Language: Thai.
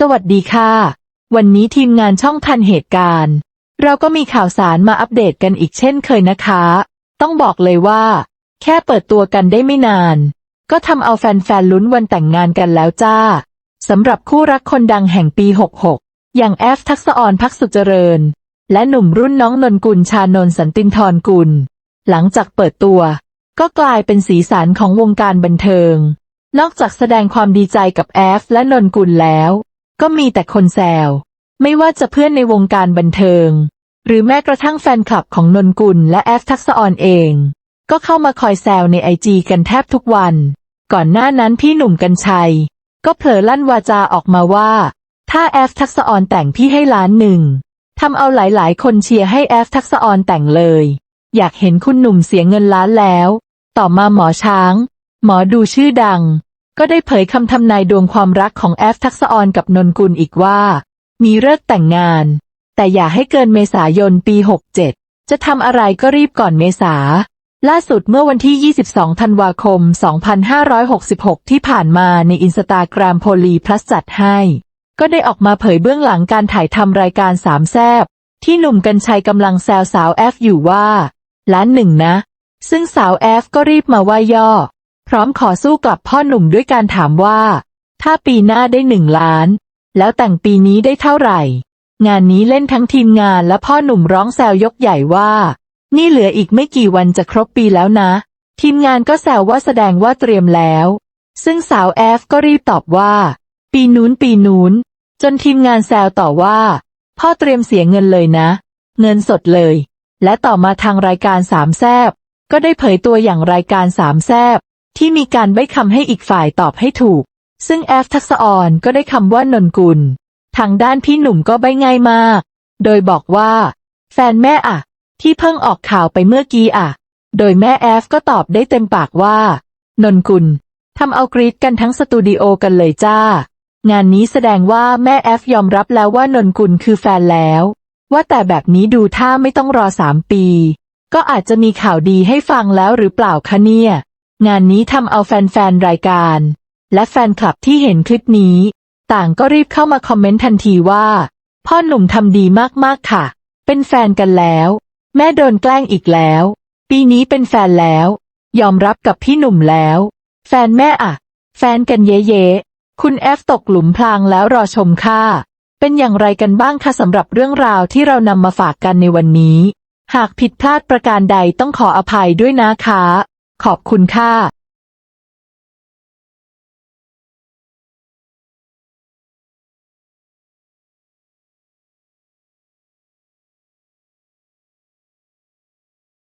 สวัสดีค่ะ วันนี้ทีมงานช่องทันเหตุการณ์ เราก็มีข่าวสารมาอัปเดตกันอีกเช่นเคยนะคะ ต้องบอกเลยว่า แค่เปิดตัวกันได้ไม่นาน ก็ทำเอาแฟนๆลุ้นวันแต่งงานกันแล้วจ้าสำหรับคู่รักคนดังแห่งปี 66 อย่างแอฟทักษออนพักสุขเจริญ และหนุ่มรุ่นน้องนนกุลชานนสันตินทรกุล หลังจากเปิดตัว ก็กลายเป็นสีสันของวงการบันเทิง นอกจากแสดงความดีใจกับแอฟและนนกุลแล้ว ก็มีแต่คนแซว ไม่ว่าจะเพื่อนในวงการบันเทิง หรือแม้กระทั่งแฟนคลับของนนกุลและแอฟทักษออนเอง ก็เข้ามาคอยแซวในไอจีกันแทบทุกวัน ก่อนหน้านั้นพี่หนุ่มกัญชัย ก็เผลอลั่นวาจาออกมาว่า ถ้าแอฟทักษออนแต่งพี่ให้ล้านหนึ่งทำเอาหลายๆ คนเชียร์ให้แอฟทักษออนแต่งเลย อยากเห็นคุณหนุ่มเสียเงินล้านแล้ว ต่อมาหมอช้าง หมอดูชื่อดัง ก็ได้เผยคำทำนายดวงความรักของแอฟทักษออนกับนนกุลอีกว่า มีเลิกแต่งงาน แต่อย่าให้เกินเมษายนปี 67 จะทำอะไรก็รีบก่อนเมษา ล่าสุดเมื่อวันที่ 22 ธันวาคม 2566 ที่ผ่านมาในอินสตาแกรมโพลีพลัสจัดให้ ก็ได้ออกมาเผยเบื้องหลังการถ่ายทำรายการสามแซบที่หนุ่มกัญชัยกำลังแซวสาวแอฟอยู่ว่าล้านหนึ่งนะ ซึ่งสาวแอฟก็รีบมาว่าย่อ พร้อมขอสู้กลับพ่อหนุ่มด้วยการถามว่า ถ้าปีหน้าได้หนึ่งล้าน แล้วแต่งปีนี้ได้เท่าไหร่ งานนี้เล่นทั้งทีมงานและพ่อหนุ่มร้องแซวยกใหญ่ว่า นี่เหลืออีกไม่กี่วันจะครบปีแล้วนะ ทีมงานก็แซวว่าแสดงว่าเตรียมแล้ว ซึ่งสาวแอฟก็รีบตอบว่า ปีนู้นปีนู้น จนทีมงานแซวต่อว่า พ่อเตรียมเสียเงินเลยนะ เงินสดเลย และต่อมาทางรายการสามแซบก็ได้เผยตัวอย่างรายการสามแซบ ที่มีการใบ้คำให้อีกฝ่ายตอบให้ถูก ซึ่งแอฟทักษออนก็ได้คำว่านนกุล ทางด้านพี่หนุ่มก็ใบ้ง่ายมาก โดยบอกว่า แฟนแม่อะที่เพิ่งออกข่าวไปเมื่อกี้อะโดยแม่แอฟก็ตอบได้เต็มปากว่า นนกุลทำเอากรีดกันทั้งสตูดิโอกันเลยจ้า งานนี้แสดงว่าแม่แอฟยอมรับแล้วว่านนกุลคือแฟนแล้ว ว่าแต่แบบนี้ดูท่าไม่ต้องรอสามปี ก็อาจจะมีข่าวดีให้ฟังแล้วหรือเปล่าคะเนี่ย งานนี้ทำเอาแฟนๆ รายการ และแฟนคลับที่เห็นคลิปนี้ ต่างก็รีบเข้ามาคอมเมนต์ทันทีว่า พ่อหนุ่มทำดีมากๆค่ะ เป็นแฟนกันแล้ว แม่โดนแกล้งอีกแล้ว ปีนี้เป็นแฟนแล้ว ยอมรับกับพี่หนุ่มแล้ว แฟนแม่อะแฟนกันเย้ๆคุณแอฟตกหลุมพรางแล้วรอชมค่ะ เป็นอย่างไรกันบ้างคะสำหรับเรื่องราวที่เรานำมาฝากกันในวันนี้ หากผิดพลาดประการใดต้องขออภัยด้วยนะคะ ขอบคุณค่ะ